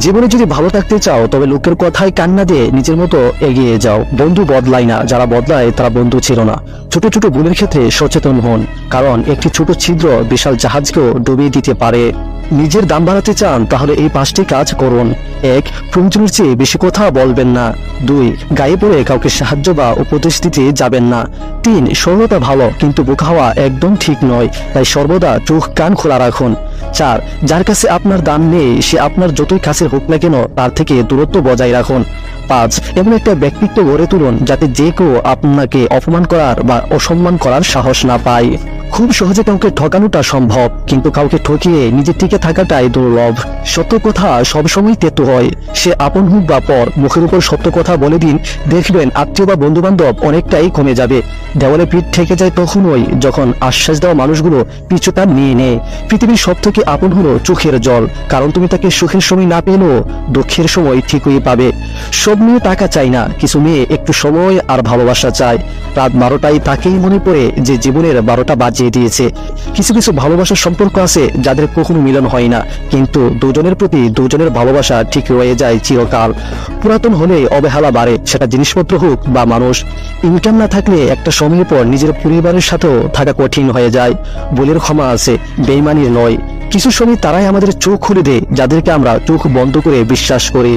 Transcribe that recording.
জীবনে যদি ভালো থাকতে চাও, তবে লোকের কথায় কান্না দিয়ে নিজের মতো এগিয়ে যাও। বন্ধু বদলায় না, যারা বদলায় তারা বন্ধু ছিল না। ছোট ছোট ভুলের ক্ষেত্রে সচেতন হন, কারণ একটি ছোট ছিদ্র বিশাল জাহাজকেও ডুবিয়ে দিতে পারে। নিজের দাম বাড়াতে চান, তাহলে এই পাঁচটি কাজ করুন। এক, প্রয়োজনের চেয়ে বেশি কথা বলবেন না। দুই, গায়ে পড়ে কাউকে সাহায্য বা উপদেশ দিতে যাবেন না। তিন সরলতা ভালো, কিন্তু বোকা হওয়া একদম ঠিক নয়। তাই সর্বদা চোখ কান খোলা রাখুন। চার, যার কাছে আপনার দান নেই, সে আপনার যতই কাছের হোক না কেন তার থেকে দূরত্ব বজায় রাখুন। পাঁচ, এমন একটা ব্যক্তিত্ব গড়ে তুলুন যাতে যে কেউ আপনাকে অপমান করার বা অসম্মান করার সাহস না পায়। খুব সহজে কাউকে ঠকানোটা সম্ভব, কিন্তু কাউকে ঠকিয়ে নিজে টিকে থাকাটাই দুর্লভ। সত্য কথা সবসময় তেতো হয়। সে আপন হোক বা পর, মুখের উপর সত্য কথা বলে দিন, দেখবেন আত্মীয় বা বন্ধু বান্ধব অনেকটাই কমে যাবে। দেওয়ালে পিঠ ঠেকে যায় তখনই যখন আশ্বাস দেওয়া মানুষগুলো পিছুটা নিয়ে নেয়। পৃথিবীর সব থেকে আপন হলো চোখের জল, কারণ তুমি তাকে সুখের সময় না পেলেও দুঃখের সময় ঠিকই পাবে। সব মেয়ে টাকা চাই না, কিছু মেয়ে একটু সময় আর ভালোবাসা চায়। রাত বারোটায় তাকেই মনে পড়ে যে জীবনের বারোটা বাজিয়ে দিয়েছে। কিছু কিছু ভালোবাসার সম্পর্ক আছে যাদের কখনো মিলন হয় না, কিন্তু দুজনের প্রতি দুজনের ভালোবাসা ঠিক রয়ে যায় চিরকাল। পুরাতন হলে অবহেলা বাড়ে, সেটা জিনিসপত্র হোক বা মানুষ। ইনকাম না থাকলে একটা সময়ের পর নিজের পরিবারের সাথেও থাকা কঠিন হয়ে যায়। বলের ক্ষমা আছে, বেইমানির নয়। কিছু সময় তারাই আমাদের চোখ খুলে দেয়, যাদেরকে আমরা চোখ বন্ধ করে বিশ্বাস করি।